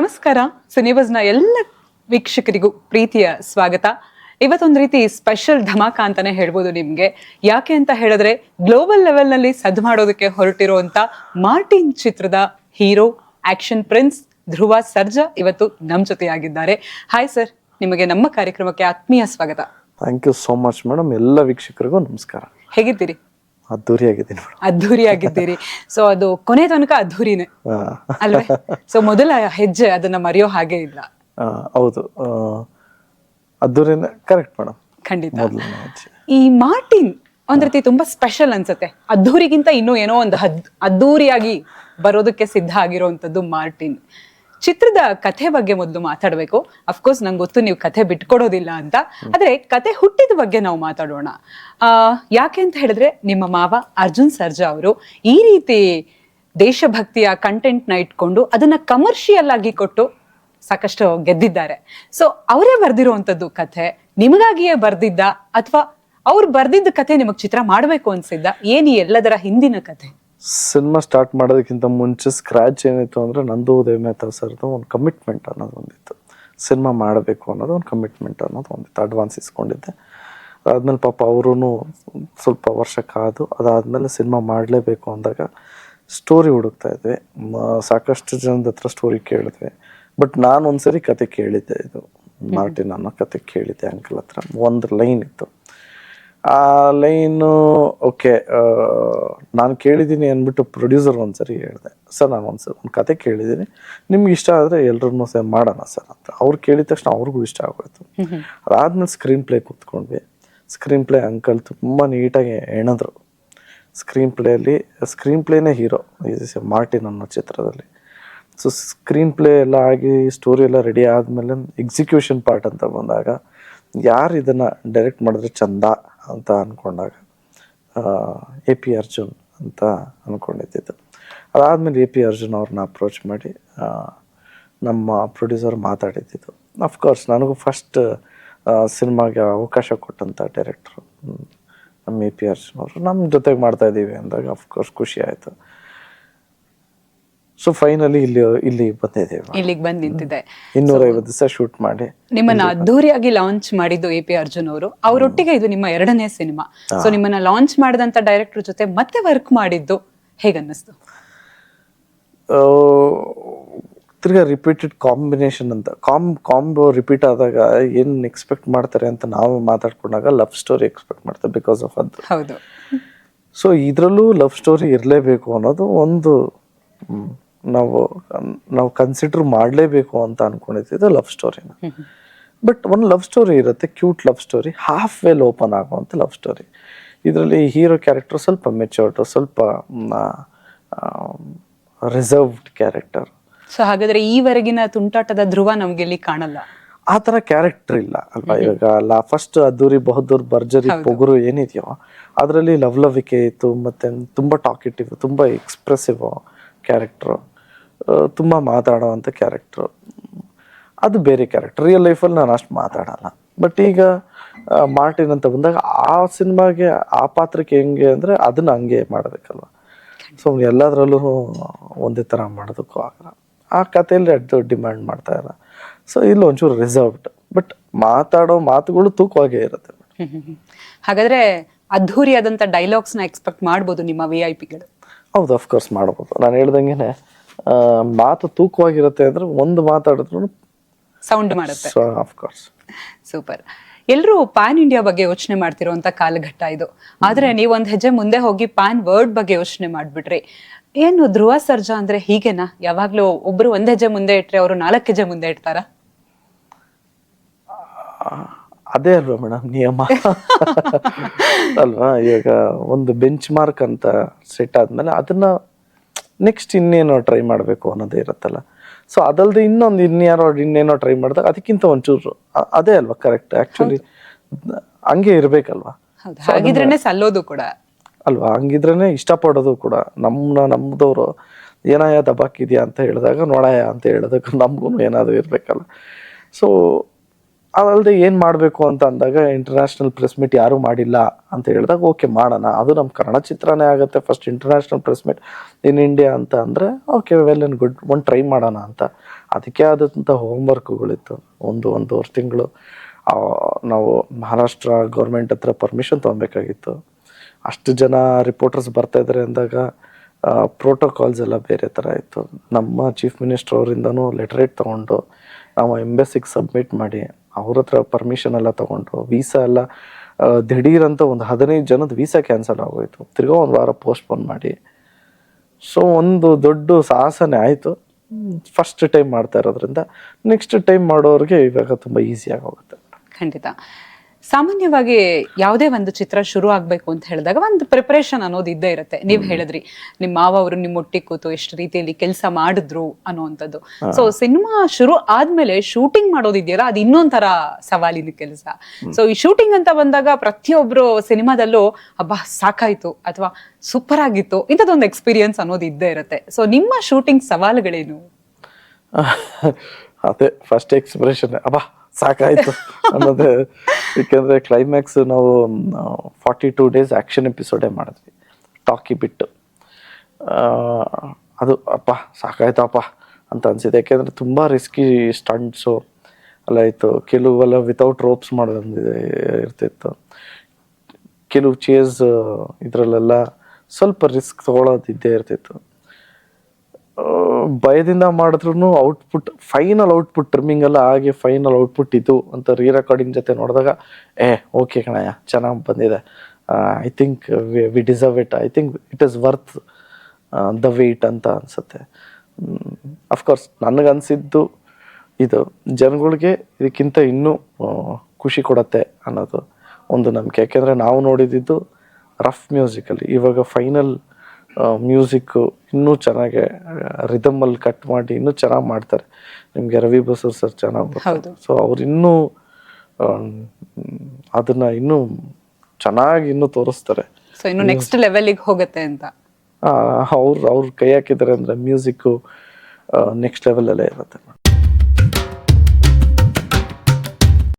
ನಮಸ್ಕಾರ. ಸಿನಿಬಸ್ನ ಎಲ್ಲ ವೀಕ್ಷಕರಿಗೂ ಪ್ರೀತಿಯ ಸ್ವಾಗತ. ಇವತ್ತೊಂದು ರೀತಿ ಸ್ಪೆಷಲ್ ಧಮಾಕ ಅಂತಾನೆ ಹೇಳ್ಬೋದು ನಿಮ್ಗೆ. ಯಾಕೆ ಅಂತ ಹೇಳಿದ್ರೆ ಗ್ಲೋಬಲ್ ಲೆವೆಲ್ನಲ್ಲಿ ಸದ್ ಮಾಡೋದಕ್ಕೆ ಹೊರಟಿರುವಂತ ಮಾರ್ಟಿನ್ ಚಿತ್ರದ hero action prince Dhruva Sarja ಇವತ್ತು ನಮ್ಮ ಜೊತೆಯಾಗಿದ್ದಾರೆ. ಹಾಯ್ ಸರ್ ನಿಮಗೆ ನಮ್ಮ ಕಾರ್ಯಕ್ರಮಕ್ಕೆ ಆತ್ಮೀಯ ಸ್ವಾಗತ. Thank you so much madam ಎಲ್ಲ ವೀಕ್ಷಕರಿಗೂ ನಮಸ್ಕಾರ. ಹೇಗಿದ್ದೀರಿ? ಅದ್ದೂರಿ ಆಗಿದ್ದೀನಿ ಮೇಡಮ್. ಅದ್ಧೂರಿ ಆಗಿದ್ದೀರಿ ಸೊ ಅದು ಕೊನೆ ತನಕ ಅದ್ದೂರಿನೇ. ಅಲ್ವೇ? ಸೊ ಮೊದಲ ಹೆಜ್ಜೆ ಅದನ್ನ ಮರೆಯೋ ಹಾಗೆ ಇಲ್ಲ. ಹೌದು. ಅದ್ದೂರಿನೇ ಕರೆಕ್ಟ್ ಮೇಡಮ್. ಖಂಡಿತ. ಈ ಮಾರ್ಟಿನ್ ಒಂದ್ ರೀತಿ ತುಂಬಾ ಸ್ಪೆಷಲ್ ಅನ್ಸುತ್ತೆ. ಅದ್ದೂರಿಗಿಂತ ಇನ್ನೂ ಏನೋ ಒಂದು ಅದ್ದೂರಿಯಾಗಿ ಬರೋದಕ್ಕೆ ಸಿದ್ಧ ಆಗಿರುವಂತದ್ದು ಮಾರ್ಟಿನ್. ಚಿತ್ರದ ಕಥೆ ಬಗ್ಗೆ ಮೊದಲು ಮಾತಾಡಬೇಕು. ಅಫ್ಕೋರ್ಸ್ ನಂಗೆ ಗೊತ್ತು ನೀವು ಕಥೆ ಬಿಟ್ಕೊಡೋದಿಲ್ಲ ಅಂತ. ಆದ್ರೆ ಕಥೆ ಹುಟ್ಟಿದ ಬಗ್ಗೆ ನಾವು ಮಾತಾಡೋಣ. ಆ ಯಾಕೆ ಅಂತ ಹೇಳಿದ್ರೆ ನಿಮ್ಮ ಮಾವ ಅರ್ಜುನ್ ಸರ್ಜಾ ಅವರು ಈ ರೀತಿ ದೇಶಭಕ್ತಿಯ ಕಂಟೆಂಟ್ನ ಇಟ್ಕೊಂಡು ಅದನ್ನ ಕಮರ್ಷಿಯಲ್ ಆಗಿ ಕೊಟ್ಟು ಸಾಕಷ್ಟು ಗೆದ್ದಿದ್ದಾರೆ. ಸೊ ಅವರೇ ಬರ್ದಿರುವಂತದ್ದು ಕಥೆ ನಿಮಗಾಗಿಯೇ ಬರ್ದಿದ್ದ ಅಥವಾ ಅವ್ರು ಬರ್ದಿದ್ದ ಕಥೆ ನಿಮಗೆ ಚಿತ್ರ ಮಾಡ್ಬೇಕು ಅನ್ಸಿದ್ದ? ಏನು ಎಲ್ಲದರ ಹಿಂದಿನ ಕಥೆ? ಸಿನಿಮಾ ಸ್ಟಾರ್ಟ್ ಮಾಡೋದಕ್ಕಿಂತ ಮುಂಚೆ ಸ್ಕ್ರಾಚ್ ಏನಿತ್ತು ಅಂದರೆ ನಂದು ಉದಯ ಮೆಹ್ತಾ ಸರ್ದು ಒಂದು ಕಮಿಟ್ಮೆಂಟ್ ಅನ್ನೋದು ಒಂದಿತ್ತು. ಸಿನಿಮಾ ಮಾಡಬೇಕು ಅನ್ನೋದು ಒಂದು ಕಮಿಟ್ಮೆಂಟ್ ಅನ್ನೋದು ಒಂದಿತ್ತು. ಅಡ್ವಾನ್ಸ್ ಇಸ್ಕೊಂಡಿದ್ದೆ. ಅದಾದ್ಮೇಲೆ ಪಾಪ ಅವರು ಸ್ವಲ್ಪ ವರ್ಷ ಕಾದು ಅದಾದಮೇಲೆ ಸಿನಿಮಾ ಮಾಡಲೇಬೇಕು ಅಂದಾಗ ಸ್ಟೋರಿ ಹುಡುಕ್ತಾ ಇದ್ವಿ. ಸಾಕಷ್ಟು ಜನದ ಹತ್ರ ಸ್ಟೋರಿ ಕೇಳಿದ್ವಿ. ಬಟ್ ನಾನು ಒಂದ್ಸರಿ ಕತೆ ಕೇಳಿದ್ದೆ ಇದು. ಮಾರ್ಟಿನ್ ಅನ್ನೋ ಕತೆ ಕೇಳಿದ್ದೆ ಅಂಕಲ್ ಹತ್ರ. ಒಂದು ಲೈನ್ ಇತ್ತು. ಆ ಲೈನು ಓಕೆ ನಾನು ಕೇಳಿದ್ದೀನಿ ಅಂದ್ಬಿಟ್ಟು ಪ್ರೊಡ್ಯೂಸರ್ ಒಂದ್ಸರಿ ಹೇಳಿದೆ ಸರ್ ನಾನು ಒಂದ್ಸರಿ ಒಂದು ಕತೆ ಕೇಳಿದ್ದೀನಿ ನಿಮ್ಗೆ ಇಷ್ಟ ಆದರೆ ಎಲ್ರೂ ಸೇ ಮಾಡೋಣ ಸರ್ ಅಂತ. ಅವ್ರು ಕೇಳಿದ ತಕ್ಷಣ ಅವ್ರಿಗೂ ಇಷ್ಟ ಆಗೋಯ್ತು. ಅದಾದ್ಮೇಲೆ ಸ್ಕ್ರೀನ್ ಪ್ಲೇ ಕೂತ್ಕೊಂಡ್ವಿ. ಸ್ಕ್ರೀನ್ ಪ್ಲೇ ಅಂಕಲ್ ತುಂಬ ನೀಟಾಗಿ ಹೆಣದ್ರು ಸ್ಕ್ರೀನ್ ಪ್ಲೇಯಲ್ಲಿ ಸ್ಕ್ರೀನ್ ಪ್ಲೇನೇ ಹೀರೋ ಮಾರ್ಟಿನ್ ಅನ್ನೋ ಚಿತ್ರದಲ್ಲಿ. ಸೊ ಸ್ಕ್ರೀನ್ ಪ್ಲೇ ಎಲ್ಲ ಆಗಿ ಸ್ಟೋರಿ ಎಲ್ಲ ರೆಡಿ ಆದಮೇಲೆ ಎಕ್ಸಿಕ್ಯೂಷನ್ ಪಾರ್ಟ್ ಅಂತ ಬಂದಾಗ ಯಾರು ಇದನ್ನು ಡೈರೆಕ್ಟ್ ಮಾಡಿದ್ರೆ ಚಂದ? ಅಂತ ಅಂದ್ಕೊಂಡಾಗ ಎ ಪಿ ಅರ್ಜುನ್ ಅಂತ ಅಂದ್ಕೊಂಡಿದ್ದಿದ್ದು ಅದಾದಮೇಲೆ ಎ ಪಿ ಅರ್ಜುನ್ ಅವ್ರನ್ನ ಅಪ್ರೋಚ್ ಮಾಡಿ ನಮ್ಮ ಪ್ರೊಡ್ಯೂಸರ್ ಮಾತಾಡಿದ್ದಿದ್ದು. ಅಫ್ಕೋರ್ಸ್ ನನಗೂ ಫಸ್ಟ್ ಸಿನಿಮಾಗೆ ಅವಕಾಶ ಕೊಟ್ಟಂಥ ಡೈರೆಕ್ಟ್ರು ನಮ್ಮ ಎ ಪಿ ಅರ್ಜುನ್ ಅವರು. ನಮ್ಮ ಜೊತೆಗೆ ಮಾಡ್ತಾ ಇದ್ದೀವಿ ಅಂದಾಗ ಅಫ್ಕೋರ್ಸ್ ಖುಷಿ ಆಯಿತು. ಸೊ ಫೈನಲಿ ಇಲ್ಲಿ ಇಲ್ಲಿ ಬಂದಿದ್ದೇವೆ ಇಲ್ಲಿಗೆ ಬಂದು ನಿಂತಿದೆ. ಇನ್ನೂರೈವತ್ತು ದಿವಸ ಶೂಟ್ ಮಾಡಿ. ನಿಮ್ಮನ್ನ ಅದ್ದೂರಿಯಾಗಿ ಲಾಂಚ್ ಮಾಡಿದ್ದು ಎ ಪಿ ಅರ್ಜುನ್ ಅವರು. ಅವರೊಟ್ಟಿಗೆ ಇದು ನಿಮ್ಮ ಎರಡನೇ ಸಿನಿಮಾ. ಸೊ ನಿಮ್ಮನ್ನ ಲಾಂಚ್ ಮಾಡಿದಂತ ಡೈರೆಕ್ಟರ್ ಜೊತೆ ಮತ್ತೆ ವರ್ಕ್ ಮಾಡಿದ್ದು ಹೇಗನ್ನಿಸ್ತು ಅನ್ನಿಸ್ತು? ತಿರ್ಗಾ ರಿಪೀಟೆಡ್ ಕಾಂಬಿನೇಷನ್ ಅಂತ. ಕಾಮ್ ಕಾಂಬೋ ರಿಪೀಟ್ ಆದಾಗ ಏನು ಎಕ್ಸ್ಪೆಕ್ಟ್ ಮಾಡ್ತಾರೆ ಅಂತ ನಾವು ಮಾತಾಡ್ಕೊಂಡಾಗ ಲವ್ ಸ್ಟೋರಿ ಎಕ್ಸ್ಪೆಕ್ಟ್ ಮಾಡ್ತಾರೆ ಬಿಕಾಸ್ ಆಫ್ ಅದು. ಹೌದು. ಸೊ ಇದರಲ್ಲೂ ಲವ್ ಸ್ಟೋರಿ ಇರಲೇಬೇಕು ಅನ್ನೋದು ಒಂದು ನಾವು ನಾವು ಕನ್ಸಿಡರ್ ಮಾಡಲೇಬೇಕು ಅಂತ ಅನ್ಕೊಂಡಿದ್ದು. ಲವ್ ಸ್ಟೋರಿನ ಬಟ್ ಒಂದು ಲವ್ ಸ್ಟೋರಿ ಇರುತ್ತೆ cute love story half veil open ಆಗುವಂಥ ಲವ್ ಸ್ಟೋರಿ ಇದರಲ್ಲಿ ಹೀರೋ ಕ್ಯಾರೆಕ್ಟರ್ ಸ್ವಲ್ಪ ಮೆಚೂರ್ಡ್ ಸ್ವಲ್ಪ ರಿಸರ್ವ್ಡ್ ಕ್ಯಾರೆಕ್ಟರ್ ಸೊ ಹಾಗಾದ್ರೆ ಈವರೆಗಿನ ತುಂಟಾಟದ ಧ್ರುವ ನಮ್ಗೆ ಇಲ್ಲಿ ಕಾಣಲ್ಲ. ಆ ಥರ ಕ್ಯಾರೆಕ್ಟರ್ ಇಲ್ಲ ಅಲ್ವಾ ಇವಾಗ? ಅಲ್ಲ ಫಸ್ಟ್ ಅದ್ದೂರಿ ಬಹದ್ದೂರ್ ಭರ್ಜರಿ ಪೊಗುರು ಏನಿದೆಯೋ ಅದರಲ್ಲಿ ಲವ್ಲವಿಕೆ ಇತ್ತು ಮತ್ತೆ ತುಂಬ ಟಾಕಿಟಿವ್ ತುಂಬ ಎಕ್ಸ್ಪ್ರೆಸಿವ್ ಕ್ಯಾರೆಕ್ಟ್ರು ತುಂಬ ಮಾತಾಡೋವಂಥ ಕ್ಯಾರೆಕ್ಟ್ರು ಅದು ಬೇರೆ ಕ್ಯಾರೆಕ್ಟರ್ ರಿಯಲ್ ಲೈಫಲ್ಲಿ ನಾನು ಅಷ್ಟು ಮಾತಾಡಲ್ಲ. ಬಟ್ ಈಗ ಮಾರ್ಟಿನ್ ಅಂತ ಬಂದಾಗ ಆ ಸಿನಿಮಾಗೆ ಆ ಪಾತ್ರಕ್ಕೆ ಹೆಂಗೆ ಅಂದರೆ ಅದನ್ನ ಹಂಗೆ ಮಾಡಬೇಕಲ್ವ? ಸೊ ಎಲ್ಲದರಲ್ಲೂ ಒಂದೇ ಥರ ಮಾಡೋದಕ್ಕೂ ಆಗಲ್ಲ. ಆ ಕಥೆಯಲ್ಲಿ ಅದು ಡಿಮ್ಯಾಂಡ್ ಮಾಡ್ತಾ ಇಲ್ಲ. ಸೊ ಇಲ್ಲಿ ಒಂಚೂರು ರಿಸರ್ವ್ಡ್ ಬಟ್ ಮಾತಾಡೋ ಮಾತುಗಳು ತೂಕವಾಗೇ ಇರುತ್ತೆ. ಹಾಗಾದರೆ ಅದ್ಧೂರಿಯಾದಂಥ ಡೈಲಾಗ್ಸ್ನ ಎಕ್ಸ್ಪೆಕ್ಟ್ ಮಾಡ್ಬೋದು ನಿಮ್ಮ ವಿ ಐ ಪಿಗಳು ಹೌದು ಅಫ್ಕೋರ್ಸ್ ಮಾಡ್ಬೋದು. ನಾನು ಹೇಳ್ದಂಗೆನೆ ಆ, ಮಾತು ತೂಕವಾಗಿರುತ್ತೆ ಅಂದ್ರೆ ಒಂದು ಮಾತಾಡಿದ್ರು ಸೌಂಡ್ ಮಾಡುತ್ತೆ. ಅಫ್ಕೋರ್ಸ್ ಸೂಪರ್ ಎಲ್ಲರೂ ಪ್ಯಾನ್ ಇಂಡಿಯಾ ಬಗ್ಗೆ ಯೋಚನೆ ಮಾಡ್ತಿರೋಂತ ಕಾಲಘಟ್ಟ ಇದು. ಆದ್ರೆ ನೀವ್ ಒಂದ್ ಹೆಜ್ಜೆ ಮುಂದೆ ಹೋಗಿ ಪ್ಯಾನ್ ವರ್ಡ್ ಬಗ್ಗೆ ಯೋಚನೆ ಮಾಡ್ಬಿಟ್ರಿ. ಏನು ಧ್ರುವ ಸರ್ಜಾ ಅಂದ್ರೆ ಹೀಗೆನಾ? ಯಾವಾಗ್ಲೂ ಒಬ್ರು ಒಂದ್ ಹೆಜ್ಜೆ ಮುಂದೆ ಇಟ್ರೆ ಅವರು ನಾಲ್ಕು ಹೆಜ್ಜೆ ಮುಂದೆ ಇಡ್ತಾರ? ಅದೇ ಅಲ್ವಾ ಮೇಡಮ್ ನಿಯಮ? ಅಲ್ವಾ? ಇವಾಗ ಒಂದು ಬೆಂಚ್ ಮಾರ್ಕ್ ಅಂತ ಸೆಟ್ ಆದ್ಮೇಲೆ ಅದನ್ನ ನೆಕ್ಸ್ಟ್ ಇನ್ನೇನೋ ಟ್ರೈ ಮಾಡಬೇಕು ಅನ್ನೋದೇ ಇರುತ್ತಲ್ಲ. ಸೊ ಅದಲ್ಲದೆ ಇನ್ನೊಂದು ಇನ್ಯಾರೋ ಇನ್ನೇನೋ ಟ್ರೈ ಮಾಡಿದಾಗ ಅದಕ್ಕಿಂತ ಒಂಚೂರು ಅದೇ ಅಲ್ವಾ ಕರೆಕ್ಟ್ ಆ್ಯಕ್ಚುಲಿ ಹಂಗೆ ಇರಬೇಕಲ್ವಾ? ಹಾಗಿದ್ರೇನೆ ಸಲ್ಲೋದು ಕೂಡ. ಅಲ್ವಾ? ಹಂಗಿದ್ರೇನೆ ಇಷ್ಟಪಡೋದು ಕೂಡ. ನಮ್ಮನ್ನ ನಮ್ಮದವರು ಏನಾಯ ದಬಾಕಿದ್ಯಾ ಅಂತ ಹೇಳಿದಾಗ ನೋಡಾಯ ಅಂತ ಹೇಳೋದಕ್ಕೆ ನಮಗೂ ಏನಾದರೂ ಇರಬೇಕಲ್ಲ. ಸೊ ಅದಲ್ಲದೆ ಏನು ಮಾಡಬೇಕು ಅಂತ ಅಂದಾಗ ಇಂಟರ್ನ್ಯಾಷನಲ್ ಪ್ರೆಸ್ ಮೀಟ್ ಯಾರೂ ಮಾಡಿಲ್ಲ ಅಂತ ಹೇಳಿದಾಗ ಓಕೆ ಮಾಡೋಣ ಅದು ನಮ್ಮ ಕನ್ನಡ ಚಿತ್ರನೇ ಆಗುತ್ತೆ first international press meet in India ಅಂತ ಅಂದರೆ ಓಕೆ ವೆಲ್ ಆ್ಯಂಡ್ ಗುಡ್ ಒಂದು ಟ್ರೈ ಮಾಡೋಣ ಅಂತ ಅದಕ್ಕೆ ಆದಂಥ ಹೋಮ್ವರ್ಕ್ಗಳಿತ್ತು ಒಂದು ಒಂದೂವರೆ ತಿಂಗಳು ನಾವು ಮಹಾರಾಷ್ಟ್ರ ಗೌರ್ಮೆಂಟ್ ಹತ್ರ ಪರ್ಮಿಷನ್ ತೊಗೊಬೇಕಾಗಿತ್ತು ಅಷ್ಟು ಜನ ರಿಪೋರ್ಟರ್ಸ್ ಬರ್ತಾ ಇದ್ದಾರೆ ಅಂದಾಗ ಪ್ರೋಟೋಕಾಲ್ಸ್ ಎಲ್ಲ ಬೇರೆ ಥರ ಇತ್ತು ನಮ್ಮ ಚೀಫ್ ಮಿನಿಸ್ಟರ್ ಅವರಿಂದನೂ ಲೆಟ್ರೇಟ್ ತೊಗೊಂಡು ನಾವು ಎಂಬೆಸಿಗೆ ಸಬ್ಮಿಟ್ ಮಾಡಿ ಅವ್ರ ಹತ್ರ ಪರ್ಮಿಷನ್ ಎಲ್ಲ ತಗೊಂಡ್ರು ವೀಸಾ ಎಲ್ಲ ದಿಢೀರಂತ ಒಂದು ಹದಿನೈದು ಜನದ ವೀಸಾ ಕ್ಯಾನ್ಸಲ್ ಆಗೋಯ್ತು. ತಿರ್ಗಾ ಒಂದು ವಾರ ಪೋಸ್ಟ್ಪೋನ್ ಮಾಡಿ. ಸೊ ಒಂದು ದೊಡ್ಡ ಸಾಹಸನೇ ಆಯಿತು. ಫಸ್ಟ್ ಟೈಮ್ ಮಾಡ್ತಾ ಇರೋದ್ರಿಂದ ನೆಕ್ಸ್ಟ್ ಟೈಮ್ ಮಾಡೋರಿಗೆ ಇವಾಗ ತುಂಬ ಈಸಿಯಾಗಿ ಹೋಗುತ್ತೆ ಖಂಡಿತ. ಸಾಮಾನ್ಯವಾಗಿ ಯಾವುದೇ ಒಂದು ಚಿತ್ರ ಶುರು ಆಗ್ಬೇಕು ಅಂತ ಹೇಳಿದಾಗ ಒಂದು ಪ್ರಿಪರೇಷನ್ ಅನ್ನೋದು ಇದ್ದೇ ಇರುತ್ತೆ. ನೀವ್ ಹೇಳಿದ್ರಿ ನಿಮ್ಮ ಮಾವ ಅವರು ನಿಮ್ಮ ಒಟ್ಟಿಗೆ ಕೂತು ಎಷ್ಟು ರೀತಿಯಲ್ಲಿ ಕೆಲಸ ಮಾಡಿದ್ರು ಅನ್ನೋವಂಥದ್ದು. ಸೊ ಸಿನಿಮಾ ಶುರು ಆದ್ಮೇಲೆ ಶೂಟಿಂಗ್ ಮಾಡೋದಿದೆಯಲ್ಲ ಅದು ಇನ್ನೊಂಥರ ಸವಾಲಿನ ಕೆಲಸ. ಸೊ ಈ ಶೂಟಿಂಗ್ ಅಂತ ಬಂದಾಗ ಪ್ರತಿಯೊಬ್ರು ಸಿನಿಮಾದಲ್ಲೂ ಹಬ್ಬ ಸಾಕಾಯ್ತು ಅಥವಾ ಸೂಪರ್ ಆಗಿತ್ತು. ಇಂಥದ್ದೊಂದು ಎಕ್ಸ್ಪೀರಿಯನ್ಸ್ ಅನ್ನೋದು ಇದ್ದೇ ಇರುತ್ತೆ. ಸೊ ನಿಮ್ಮ ಶೂಟಿಂಗ್ ಸವಾಲುಗಳೇನು? ಅದೇ ಫಸ್ಟ್ ಎಕ್ಸ್ಪ್ರೆಷನ್ ಅಬ್ಬಾ ಸಾಕಾಯ್ತು. ಅನ್ನೋದು ಏಕೆಂದ್ರೆ ಕ್ಲೈಮ್ಯಾಕ್ಸ್ ನಾವು ಫಾರ್ಟಿ ಟೂ ಡೇಸ್ ಆ್ಯಕ್ಷನ್ ಎಪಿಸೋಡೇ ಮಾಡಿದ್ವಿ. ಟಾಕಿ ಬಿಟ್ಟು. ಅದು ಅಪ್ಪ, ಸಾಕಾಯ್ತಪ್ಪ ಅಂತ ಅನ್ಸಿದೆ. ಯಾಕೆಂದ್ರೆ ತುಂಬ ರಿಸ್ಕಿ ಸ್ಟಂಟ್ಸು ಅಲ್ಲ ಇತ್ತು ಕೆಲವೆಲ್ಲ ವಿತೌಟ್ ರೋಪ್ಸ್ ಮಾಡೋದಿದೆ ಇರ್ತಿತ್ತು. ಕೆಲವು ಚೇಸ್ ಇದರಲ್ಲೆಲ್ಲ ಸ್ವಲ್ಪ ರಿಸ್ಕ್ ತೊಗೊಳೋದಿದ್ದೇ ಇರ್ತಿತ್ತು. ಭಯದಿಂದ ಮಾಡಿದ್ರು ಔಟ್ಪುಟ್ ಫೈನಲ್ ಔಟ್ಪುಟ್ ಟ್ರಿಮ್ಮಿಂಗ್ ಎಲ್ಲ ಆಗಿ ಫೈನಲ್ ಔಟ್ಪುಟ್ ಇದು ಅಂತ ರೀ ರೆಕಾರ್ಡಿಂಗ್ ಜೊತೆ ನೋಡಿದಾಗ, ಏ ಓಕೆ ಕಣಯ್ಯ, ಚೆನ್ನಾಗಿ ಬಂದಿದೆ. I think we deserve it I think it is worth the wait ಅಂತ ಅನ್ಸುತ್ತೆ. ಅಫ್ಕೋರ್ಸ್ ನನಗನ್ಸಿದ್ದು ಇದು ಜನಗಳಿಗೆ ಇದಕ್ಕಿಂತ ಇನ್ನೂ ಖುಷಿ ಕೊಡತ್ತೆ ಅನ್ನೋದು ಒಂದು ನಂಬಿಕೆ. ಯಾಕೆಂದರೆ ನಾವು ನೋಡಿದ್ದು ರಫ್ ಮ್ಯೂಸಿಕಲ್ಲಿ ಇವಾಗ ಫೈನಲ್ ಮ್ಯೂಸಿಕ್ಕು ಇನ್ನೂ ಚೆನ್ನಾಗಿ ರಿದಮಲ್ಲಿ ಕಟ್ ಮಾಡಿ ಇನ್ನೂ ಚೆನ್ನಾಗಿ ಮಾಡ್ತಾರೆ. ನಿಮಗೆ ರವಿ ಬಸೂರ್ ಸರ್ ಚೆನ್ನಾಗಿ. ಸೊ ಅವ್ರು ಇನ್ನೂ ಅದನ್ನ ಇನ್ನೂ ಚೆನ್ನಾಗಿ ಇನ್ನೂ ತೋರಿಸ್ತಾರೆ. ಸೊ ಇನ್ನು ನೆಕ್ಸ್ಟ್ ಲೆವೆಲ್ಗೆ ಹೋಗುತ್ತೆ ಅಂತ. ಅವ್ರು ಅವ್ರು ಕೈ ಹಾಕಿದ್ದಾರೆ ಅಂದರೆ ಮ್ಯೂಸಿಕ್ಕು ನೆಕ್ಸ್ಟ್ ಲೆವೆಲಲ್ಲೇ ಇರುತ್ತೆ.